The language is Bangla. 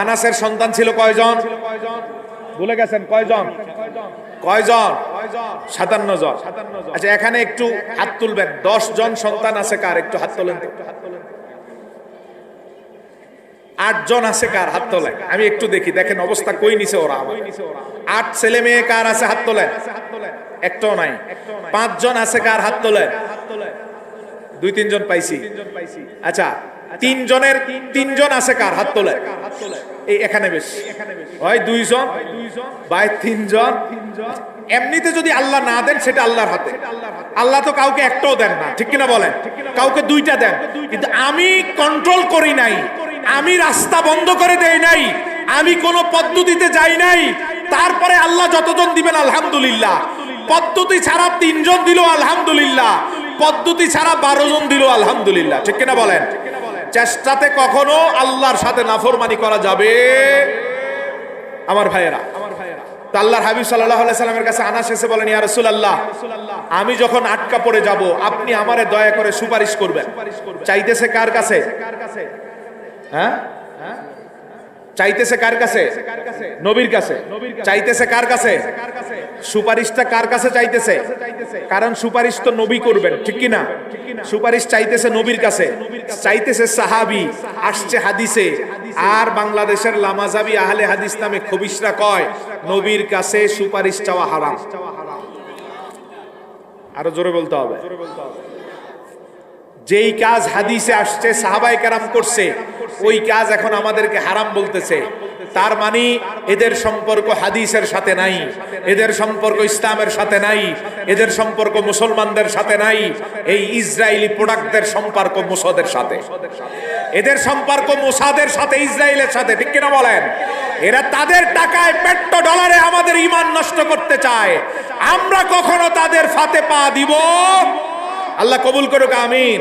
আনাসের সন্তান ছিল কয়জন? ভুলে গেছেন, কয়জন? কয়জন? সাতান্ন জন। আচ্ছা এখানে একটু হাত তুলবেন। দশ জন সন্তান আছে কার? একটু হাত তোলেন আট জন আছে কার? হাত তোলেন। আমি একটু দেখি। দেখেন, অবস্থা কই নিছে ওরা। আট ছেলে মেয়ে কার আছে? হাত তোলেন। একটাও নাই। পাঁচ জন আছে কার? হাত তোলেন। দুই, তিনজন পাইছি। আচ্ছা তিনজনের তিনজন আছে কার? হাত তোলে। এই এখানে বেশ। হয় দুইজন, বাই তিনজন। এমনিতে যদি আল্লাহ না দেন, সেটা আল্লাহর হাতে। আল্লাহ তো কাউকে একটাও দেন না। ঠিক কিনা বলেন? কাউকে দুইটা দেন। কিন্তু আমি কন্ট্রোল করি নাই। আমি রাস্তা বন্ধ করে দেই নাই। আমি কোনো পদ্ধতিতে যাই নাই। তারপরে আল্লাহ যতজন দিবেন, আলহামদুলিল্লাহ। পদ্ধতি ছাড়া তিনজন দিল, আলহামদুলিল্লাহ। পদ্ধতি ছাড়া বারো জন দিল, আলহামদুলিল্লাহ। ঠিক কিনা বলেন? চেষ্টাতে কখনো আল্লাহর সাথে নাফরমানি করা যাবে? আমার ভাইয়েরা আল্লাহর হাবিব সাল্লাহ সাল্লামের কাছে আনাস এসে বলেন, ইয়া রসুল্লাহ আমি যখন আটকা পড়ে যাব, আপনি আমারে দয়া করে সুপারিশ করবেন। চাইতেছে কার কাছে? হ্যাঁ? চাইতেছে কার কাছে? নবীর কাছে। চাইতেছে কার কাছে? সুপারিশটা কার কাছে চাইতেছে? কারণ সুপারিশ তো নবী করবেন, ঠিক কি না সুপারিশ চাইতেছে নবীর কাছে। চাইতেছে সাহাবি, আসছে হাদিসে। আর বাংলাদেশের লামাজাবি আহলে হাদিস নামে খবিশরা কয়, নবীর কাছে সুপারিশ চাওয়া হারাম। আরও জোরে বলতে হবে। যেই কাজ হাদিসে আসছে সাহাবাই কারাম করছে ওই কাজ এখন আমাদেরকে হারাম বলতেছে। তার মানে এদের সম্পর্ক হাদিসের সাথে নাই, এদের সম্পর্ক ইসলামের সাথে নাই, এদের সম্পর্ক মুসলমানদের সাথে নাই, এই ইসরায়েলি প্রোডাক্টদের সম্পর্ক মুসদের সাথে। এদের সম্পর্ক মোসাদের সাথে, ইসরায়েলের সাথে, ঠিক কিনা বলেন? এরা তাদের টাকায় পেট্রো ডলারে আমাদের ইমান নষ্ট করতে চায়। আমরা কখনো তাদের ফাতে পা দিব? আল্লাহ কবুল করুক, আমিন।